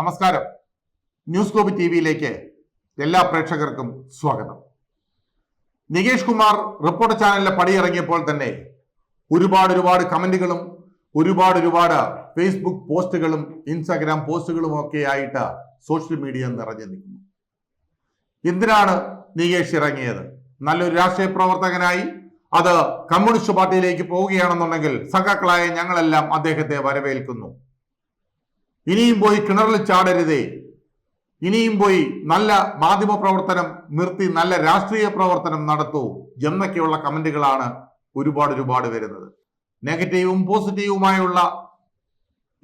നമസ്കാരം. News globe T വിയിലേക്ക് എല്ലാ പ്രേക്ഷകർക്കും സ്വാഗതം. നികേഷ് കുമാർ റിപ്പോർട്ട് ചാനലിലെ പടിയിറങ്ങിയപ്പോൾ തന്നെ ഒരുപാട് ഒരുപാട് കമന്റുകളും ഒരുപാട് ഒരുപാട് ഫേസ്ബുക്ക് പോസ്റ്റുകളും ഇൻസ്റ്റാഗ്രാം പോസ്റ്റുകളും ഒക്കെ ആയിട്ട് സോഷ്യൽ മീഡിയ നിറഞ്ഞു നിൽക്കുന്നു. എന്തിനാണ് നികേഷ് ഇറങ്ങിയത്? നല്ലൊരു രാഷ്ട്രീയ പ്രവർത്തകനായി അത് കമ്മ്യൂണിസ്റ്റ് പാർട്ടിയിലേക്ക് പോവുകയാണെന്നുണ്ടെങ്കിൽ സഖാക്കളായ ഞങ്ങളെല്ലാം അദ്ദേഹത്തെ വരവേൽക്കുന്നു. ഇനിയും പോയി കിണറിൽ ചാടരുതേ. ഇനിയും പോയി നല്ല മാധ്യമ പ്രവർത്തനം നിർത്തി നല്ല രാഷ്ട്രീയ പ്രവർത്തനം നടത്തൂ എന്നൊക്കെയുള്ള കമന്റുകളാണ് ഒരുപാട് ഒരുപാട് വരുന്നത്. നെഗറ്റീവും പോസിറ്റീവുമായുള്ള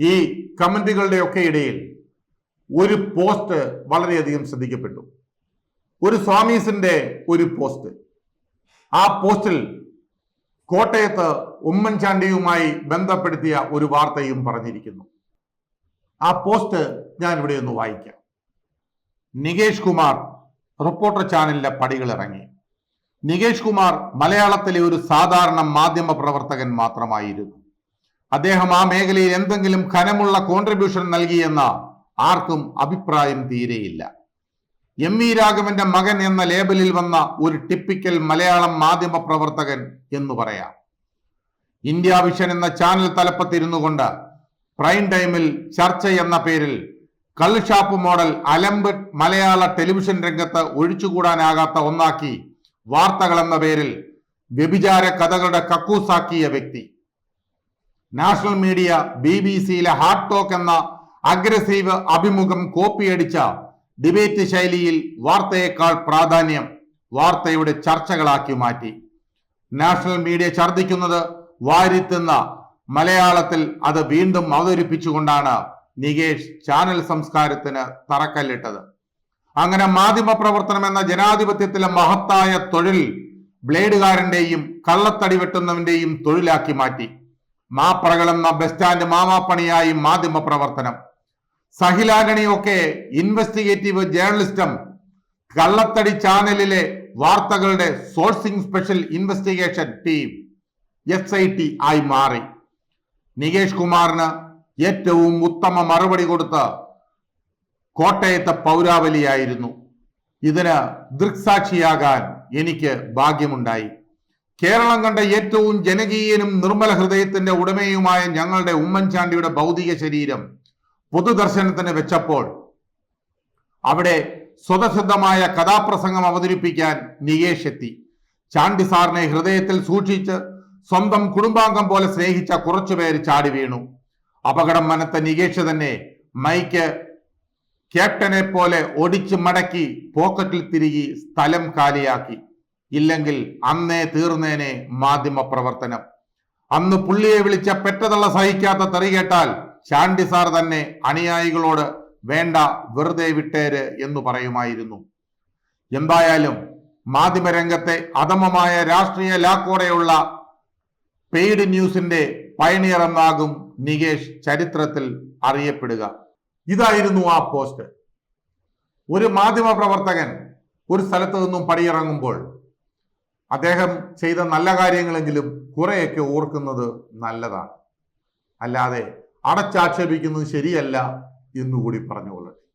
ഈ കമന്റുകളുടെ ഒക്കെ ഇടയിൽ ഒരു പോസ്റ്റ് വളരെയധികം ശ്രദ്ധിക്കപ്പെട്ടു. ഒരു സ്വാമീസിന്റെ ഒരു പോസ്റ്റ്. ആ പോസ്റ്റിൽ കോട്ടയത്ത് ഉമ്മൻചാണ്ടിയുമായി ബന്ധപ്പെടുത്തിയ ഒരു വാർത്തയും പറഞ്ഞിരിക്കുന്നു. ആ പോസ്റ്റ് ഞാൻ ഇവിടെ ഒന്ന് വായിക്കാം. നികേഷ് കുമാർ റിപ്പോർട്ടർ ചാനലിലെ പടികൾ ഇറങ്ങി. നികേഷ് കുമാർ മലയാളത്തിലെ ഒരു സാധാരണ മാധ്യമ പ്രവർത്തകൻ മാത്രമായിരുന്നു. അദ്ദേഹം ആ മേഖലയിൽ എന്തെങ്കിലും ഖനമുള്ള കോൺട്രിബ്യൂഷൻ നൽകിയെന്ന ആർക്കും അഭിപ്രായം തീരെയില്ല. എം വി രാഘവന്റെ മകൻ എന്ന ലേബലിൽ വന്ന ഒരു ടിപ്പിക്കൽ മലയാളം മാധ്യമ പ്രവർത്തകൻ എന്ന് പറയാം. ഇന്ത്യ വിഷൻ എന്ന ചാനൽ തലപ്പത്തിരുന്നു കൊണ്ട് പ്രൈം ടൈമിൽ ചർച്ച എന്ന പേരിൽ കള്ളുഷാപ്പ് മോഡൽ അലമ്പ് മലയാള ടെലിവിഷൻ രംഗത്ത് ഒഴിച്ചുകൂടാനാകാത്ത ഒന്നാക്കി വാർത്തകൾ എന്ന പേരിൽ വ്യഭിചാര കഥകളുടെ കക്കൂസാക്കിയ വ്യക്തി. നാഷണൽ മീഡിയ ബി ബി സിയിലെ ഹാർട്ട് ടോക്ക് എന്ന അഗ്രസീവ് അഭിമുഖം കോപ്പിയടിച്ച ഡിബേറ്റ് ശൈലിയിൽ വാർത്തയേക്കാൾ പ്രാധാന്യം വാർത്തയുടെ ചർച്ചകളാക്കി മാറ്റി. നാഷണൽ മീഡിയ ഛർദിക്കുന്നത് വാരിത്തുന്ന മലയാളത്തിൽ അത് വീണ്ടും അവതരിപ്പിച്ചുകൊണ്ടാണ് നികേഷ് ചാനൽ സംസ്കാരത്തിന് തറക്കല്ലിട്ടത്. അങ്ങനെ മാധ്യമ പ്രവർത്തനം എന്ന ജനാധിപത്യത്തിലെ മഹത്തായ തൊഴിൽ ബ്ലേഡുകാരന്റെയും കള്ളത്തടി വെട്ടുന്നവന്റെയും തൊഴിലാക്കി മാറ്റി. മാപ്രകളെന്ന ബസ് സ്റ്റാൻഡ് മാമാപ്പണിയായി മാധ്യമ പ്രവർത്തനം സഹിലാഗണിയൊക്കെ ഇൻവെസ്റ്റിഗേറ്റീവ് ജേർണലിസ്റ്റും കള്ളത്തടി ചാനലിലെ വാർത്തകളുടെ sourcing special investigation team S I T ആയി മാറി. നികേഷ് കുമാറിന് ഏറ്റവും ഉത്തമ മറുപടി കൊടുത്ത് കോട്ടയത്തെ പൗരാവലിയായിരുന്നു. ഇതിന് ദൃക്സാക്ഷിയാകാൻ എനിക്ക് ഭാഗ്യമുണ്ടായി. കേരളം കണ്ട ഏറ്റവും ജനകീയനും നിർമ്മല ഹൃദയത്തിന്റെ ഉടമയുമായ ഞങ്ങളുടെ ഉമ്മൻചാണ്ടിയുടെ ഭൗതിക ശരീരം പൊതുദർശനത്തിന് വെച്ചപ്പോൾ അവിടെ സ്വതസിദ്ധമായ കഥാപ്രസംഗം അവതരിപ്പിക്കാൻ നികേഷ് എത്തി. ചാണ്ടി സാറിനെ ഹൃദയത്തിൽ സൂക്ഷിച്ച് സ്വന്തം കുടുംബാംഗം പോലെ സ്നേഹിച്ച കുറച്ചുപേര് ചാടി വീണു. അപകടം മനത്ത നികേഷ് തന്നെ മൈക്ക് ക്യാപ്റ്റനെ പോലെ ഒടിച്ചു മടക്കി പോക്കറ്റിൽ തിരികെ സ്ഥലം കാലിയാക്കി. ഇല്ലെങ്കിൽ അന്നേ തീർന്നേനെ മാധ്യമ പ്രവർത്തനം. അന്ന് പുള്ളിയെ വിളിച്ച പെറ്റതള്ള സഹിക്കാത്ത തെറി കേട്ടാൽ ചാണ്ടി സാർ തന്നെ അനുയായികളോട് വേണ്ട വെറുതെ വിട്ടേര് എന്ന് പറയുമായിരുന്നു. എന്തായാലും മാധ്യമരംഗത്തെ അധമമായ രാഷ്ട്രീയ ലാക്കോടെയുള്ള പെയ്ഡ് ന്യൂസിന്റെ പയണിയർ എന്നാകും നികേഷ് ചരിത്രത്തിൽ അറിയപ്പെടുക. ഇതായിരുന്നു ആ പോസ്റ്റ്. ഒരു മാധ്യമ പ്രവർത്തകൻ ഒരു സ്ഥലത്ത് നിന്നും പടിയിറങ്ങുമ്പോൾ അദ്ദേഹം ചെയ്ത നല്ല കാര്യങ്ങളെങ്കിലും കുറെയൊക്കെ ഓർക്കുന്നത് നല്ലതാണ്. അല്ലാതെ അടച്ചാക്ഷേപിക്കുന്നത് ശരിയല്ല എന്നുകൂടി പറഞ്ഞുകൊള്ളട്ടെ.